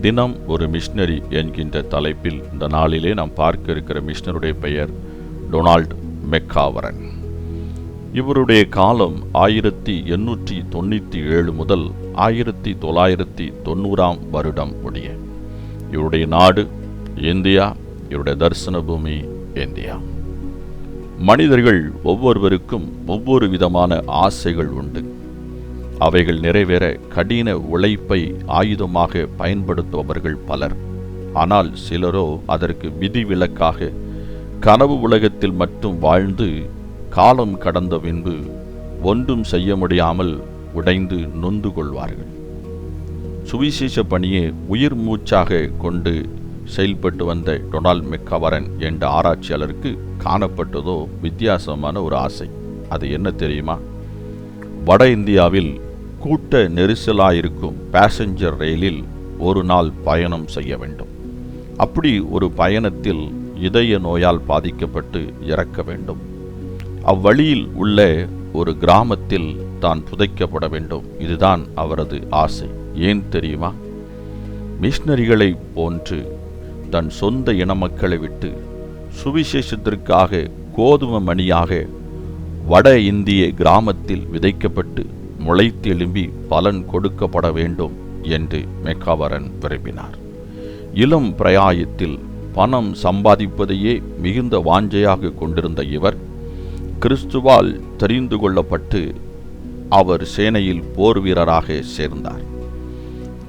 தினம் ஒரு மிஷினரி என்கின்ற தலைப்பில் இந்த நாளிலே நாம் பார்க்க இருக்கிற மிஷினருடைய பெயர் டொனால்ட் மெக்காவரன். இவருடைய காலம் ஆயிரத்தி எண்ணூற்றி தொண்ணூற்றி ஏழு முதல் ஆயிரத்தி தொள்ளாயிரத்தி தொண்ணூறாம் வருடம் உடைய இவருடைய நாடு இந்தியா இவருடைய தரிசன பூமி இந்தியா. மனிதர்கள் ஒவ்வொருவருக்கும் ஒவ்வொரு விதமான ஆசைகள் உண்டு. அவைகள் நிறைவேற கடின உழைப்பை ஆயுதமாக பயன்படுத்துபவர்கள் பலர். ஆனால் சிலரோ அதற்கு விதிவிலக்காக கனவு உலகத்தில் மட்டும் வாழ்ந்து காலம் கடந்த பின்பு ஒன்றும் செய்ய முடியாமல் உடைந்து நொந்து கொள்வார்கள். சுவிசேஷ பணியை உயிர் மூச்சாக கொண்டு செயல்பட்டு வந்த டொனால்ட் மெக்கவரன் என்ற ஆராய்ச்சியாளருக்கு காணப்பட்டதோ வித்தியாசமான ஒரு ஆசை. அது என்ன தெரியுமா? வட இந்தியாவில் கூட்ட நெரிசலாயிருக்கும் பேசஞ்சர் ரயிலில் ஒரு நாள் பயணம் செய்ய வேண்டும். அப்படி ஒரு பயணத்தில் இதய நோயால் பாதிக்கப்பட்டு இறக்க வேண்டும். அவ்வழியில் உள்ள ஒரு கிராமத்தில் தான் புதைக்கப்பட வேண்டும். இதுதான் அவரது ஆசை. ஏன் தெரியுமா? மிஷினரிகளைப் போன்று தன் சொந்த இன மக்களை விட்டு சுவிசேஷத்திற்காக கோதுமை மணியாக வட இந்திய கிராமத்தில் விதைக்கப்பட்டு முளைத்தெழும்பி பலன் கொடுக்கப்பட வேண்டும் என்று மெக்காவரன் விரும்பினார். இளம் பிரயாயத்தில் பணம் சம்பாதிப்பதையே மிகுந்த வாஞ்சையாக கொண்டிருந்த இவர் கிறிஸ்துவால் தெரிந்து கொள்ளப்பட்டு அவர் சேனையில் போர் வீரராக சேர்ந்தார்.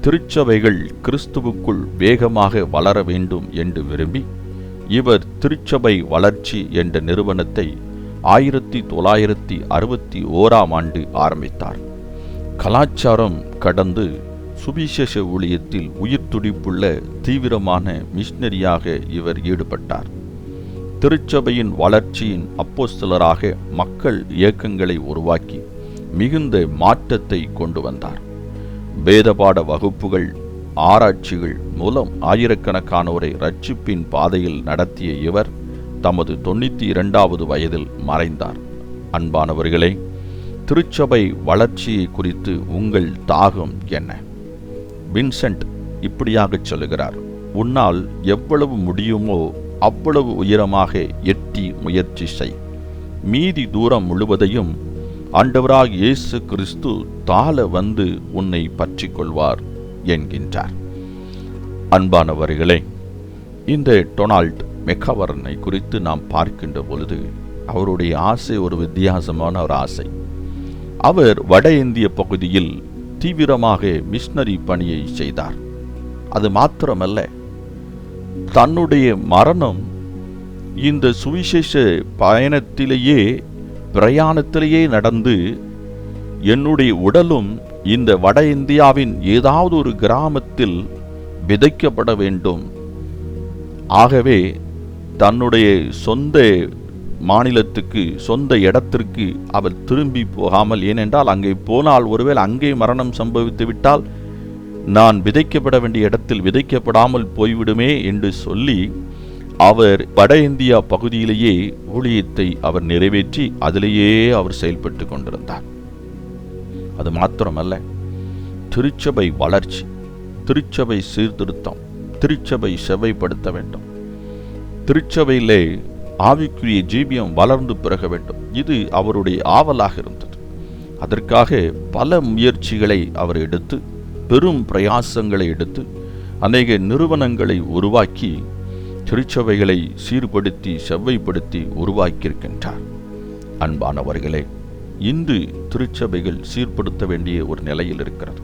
திருச்சபைகள் கிறிஸ்துவுக்குள் வேகமாக வளர வேண்டும் என்று விரும்பி இவர் திருச்சபை வளர்ச்சி என்ற நிறுவனத்தை ஆயிரத்தி தொள்ளாயிரத்தி அறுபத்தி ஓராம் ஆண்டு ஆரம்பித்தார். கலாச்சாரம் கடந்து சுவிசேஷ ஊழியத்தில் உயிர் துடிப்புள்ள தீவிரமான மிஷினரியாக இவர் ஈடுபட்டார். திருச்சபையின் வளர்ச்சியின் அப்போஸ்தலராக மக்கள் இயக்கங்களை உருவாக்கி மிகுந்த மாற்றத்தை கொண்டு வந்தார். வேதபாட வகுப்புகள் ஆராய்ச்சிகள் மூலம் ஆயிரக்கணக்கானோரை ரட்சிப்பின் பாதையில் நடத்திய இவர் தமது தொண்ணூற்றி இரண்டாவது வயதில் மறைந்தார். அன்பானவர்களே திருச்சபை வளர்ச்சியை குறித்து உங்கள் தாகம் என்ன? வின்சென்ட் இப்படியாகச் சொல்லுகிறார் உன்னால் எவ்வளவு முடியுமோ அவ்வளவு உயரமாக எட்டி முயற்சி செய். மீதி தூரம் முழுவதையும் ஆண்டவராக இயேசு கிறிஸ்து தாழ வந்து உன்னை பற்றி கொள்வார் என்கின்றார். அன்பானவர்களே இந்த டொனால்ட் மெக்கவரனை குறித்து நாம் பார்க்கின்ற பொழுது அவருடைய ஆசை ஒரு வித்தியாசமான ஒரு ஆசை. அவர் வட இந்திய பகுதியில் தீவிரமாக மிஷினரி பணியை செய்தார். அது மாத்திரமல்ல தன்னுடைய மரணம் இந்த சுவிசேஷ பயணத்திலேயே பிரயாணத்திலேயே நடந்து என்னுடைய உடலும் இந்த வட இந்தியாவின் ஏதாவது ஒரு கிராமத்தில் விதைக்கப்பட வேண்டும். ஆகவே தன்னுடைய சொந்த மாநிலத்துக்கு சொந்த இடத்திற்கு அவர் திரும்பி போகாமல். ஏனென்றால் அங்கே போனால் ஒருவேளை அங்கே மரணம் சம்பவித்து விட்டால் நான் விதைக்கப்பட வேண்டிய இடத்தில் விதைக்கப்படாமல் போய்விடுமே என்று சொல்லி அவர் வட இந்தியா பகுதியிலேயே ஊழியத்தை அவர் நிறைவேற்றி அதிலேயே அவர் செயல்பட்டு கொண்டிருந்தார். அது மாத்திரமல்ல திருச்சபை வளர்ச்சி திருச்சபை சீர்திருத்தம் திருச்சபை செவ்வைப்படுத்த வேண்டும். திருச்சபையிலே ஆவிக்குரிய ஜீவியம் வளர்ந்து பிறக வேண்டும். இது அவருடைய ஆவலாக இருந்தது. அதற்காக பல முயற்சிகளை அவர் எடுத்து பெரும் பிரயாசங்களை எடுத்து அநேக நிறுவனங்களை உருவாக்கி திருச்சபைகளை சீர்படுத்தி செவ்வைப்படுத்தி உருவாக்கியிருக்கின்றார். அன்பானவர்களே இன்று திருச்சபைகள் சீர்படுத்த வேண்டிய ஒரு நிலையில் இருக்கிறது.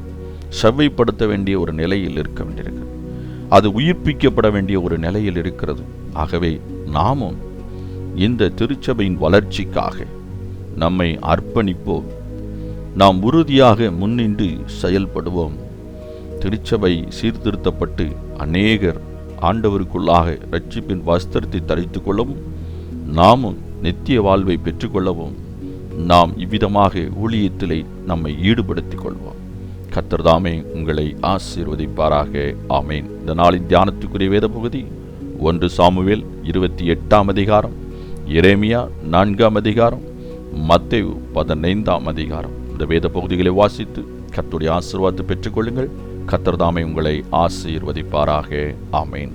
செவ்வைப்படுத்த வேண்டிய ஒரு நிலையில் இருக்க வேண்டியிருக்கிறது. அது உயிர்ப்பிக்கப்பட வேண்டிய ஒரு நிலையில் இருக்கிறது. ஆகவே நாமும் இந்த திருச்சபையின் வளர்ச்சிக்காக நம்மை அர்ப்பணிப்போம். நாம் உறுதியாக முன்னின்று செயல்படுவோம். திருச்சபை சீர்திருத்தப்பட்டு அநேகர் ஆண்டவருக்குள்ளாக ரட்சிப்பின் வஸ்திரத்தை தரித்து கொள்ளவும் நாமும் நித்திய வாழ்வை பெற்றுக்கொள்ளவும் நாம் இவ்விதமாக ஊழியத்திலே நம்மை ஈடுபடுத்திக் கொள்வோம். கத்தர்தாமே உங்களை ஆசீர்வதிப்பாராக. ஆமேன். இந்த நாளின் தியானத்துக்குரிய வேத பகுதி ஒன்று சாமுவேல் இருபத்தி எட்டாம் அதிகாரம் எரேமியா நான்காம் அதிகாரம் மத்தேவு பதினைந்தாம் அதிகாரம். இந்த வேத பகுதிகளை வாசித்து கத்துடைய ஆசீர்வாதத்தை பெற்றுக்கொள்ளுங்கள். கத்தர்தாமே உங்களை ஆசீர்வதிப்பாராக. ஆமேன்.